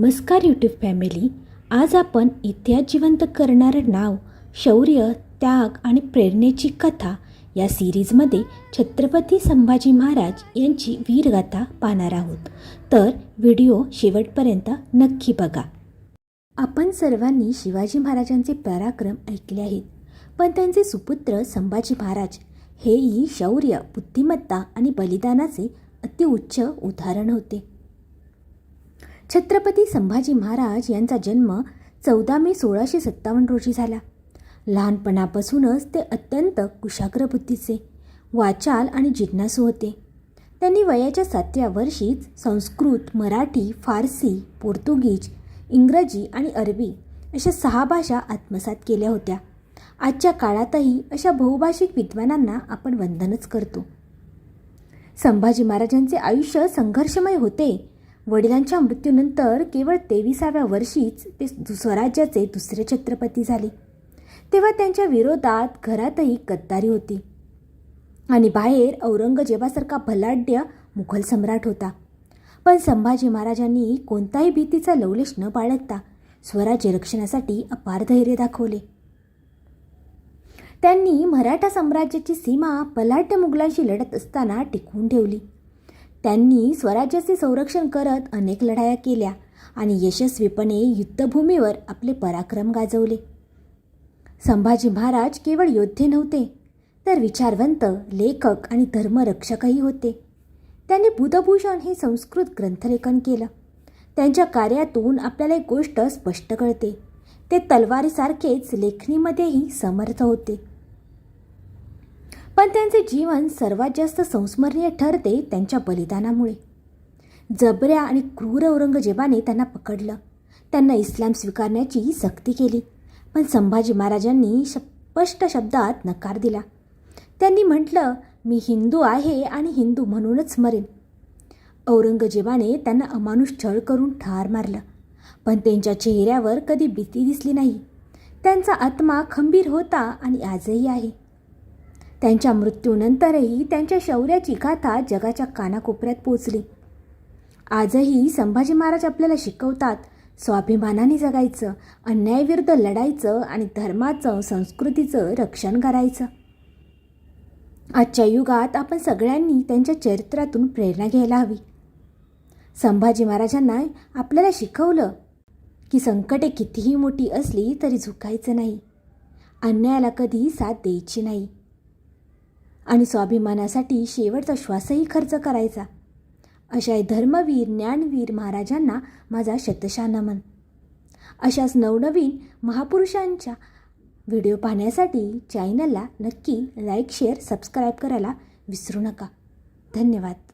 नमस्कार YouTube family आज आपण इतिहास जिवंत करणारं नाव शौर्य त्याग आणि प्रेरणेची कथा या सिरीजमध्ये छत्रपती संभाजी महाराज यांची वीरगाथा पाहणार आहोत. तर व्हिडिओ शेवटपर्यंत नक्की बघा. आपण सर्वांनी शिवाजी महाराजांचे पराक्रम ऐकले आहेत. पण त्यांचे सुपुत्र संभाजी महाराज हेही शौर्य बुद्धिमत्ता आणि बलिदानाचे अतिउच्च उदाहरण होते. छत्रपती संभाजी महाराज यांचा जन्म चौदा मे सोळाशे सत्तावन्न रोजी झाला. लहानपणापासूनच ते अत्यंत कुशाग्र बुद्धीचे वाचाल आणि जिज्ञासू होते. त्यांनी वयाच्या सातव्या वर्षीच संस्कृत मराठी फारसी पोर्तुगीज इंग्रजी आणि अरबी अशा सहा भाषा आत्मसात केल्या होत्या. आजच्या काळातही अशा बहुभाषिक विद्वानांना आपण वंदनच करतो. संभाजी महाराजांचे आयुष्य संघर्षमय होते वडिलांच्या मृत्यूनंतर केवळ तेविसाव्या वर्षीच ते स्वराज्याचे दुसरे छत्रपती झाले. तेव्हा त्यांच्या विरोधात घरातही गद्दारी होती. आणि बाहेर औरंगजेबासारखा भलाढ्य मुघल सम्राट होता. पण संभाजी महाराजांनी कोणताही भीतीचा लवलेश न बाळगता स्वराज्य रक्षणासाठी अपार धैर्य दाखवले. त्यांनी मराठा साम्राज्याची सीमा बलाढ्य मुघलांशी लढत असताना टिकवून ठेवली. त्यांनी स्वराज्याचे संरक्षण करत अनेक लढाया केल्या आणि यशस्वीपणे युद्धभूमीवर आपले पराक्रम गाजवले. संभाजी महाराज केवळ योद्धे नव्हते तर विचारवंत लेखक आणि धर्मरक्षकही होते. त्यांनी बुधभूषण हे संस्कृत ग्रंथलेखन केलं. त्यांच्या कार्यातून आपल्याला एक गोष्ट स्पष्ट कळते. ते तलवारीसारखेच लेखणीमध्येही समर्थ होते. पण त्यांचे जीवन सर्वात जास्त संस्मरणीय ठरते त्यांच्या बलिदानामुळे. जबऱ्या आणि क्रूर औरंगजेबाने त्यांना पकडलं. त्यांना इस्लाम स्वीकारण्याची सक्ती केली. पण संभाजी महाराजांनी स्पष्ट शब्दात नकार दिला. त्यांनी म्हटलं मी हिंदू आहे आणि हिंदू म्हणूनच मरेन. औरंगजेबाने त्यांना अमानुष छळ करून ठार मारलं. पण त्यांच्या चेहऱ्यावर कधी भीती दिसली नाही. त्यांचा आत्मा खंबीर होता आणि आजही आहे. त्यांच्या मृत्यूनंतरही त्यांच्या शौर्याची गाथा जगाच्या कानाकोपऱ्यात पोचली. आजही संभाजी महाराज आपल्याला शिकवतात स्वाभिमानाने जगायचं अन्यायविरुद्ध लढायचं आणि धर्माचं संस्कृतीचं रक्षण करायचं. आजच्या युगात आपण सगळ्यांनी त्यांच्या चरित्रातून प्रेरणा घ्यायला हवी. संभाजी महाराजांना आपल्याला शिकवलं की संकटे कितीही मोठी असली तरी झुकायचं नाही. अन्यायाला कधी साथ द्यायची नाही. आणि स्वाभिमानासाठी शेवटचा श्वासही खर्च करायचा. अशा धर्मवीर ज्ञानवीर महाराजांना माझा शतशा नमन अशाच नवनवीन महापुरुषांच्या व्हिडिओ पाहण्यासाठी चॅनलला नक्की लाईक शेअर सबस्क्राईब करायला विसरू नका. धन्यवाद.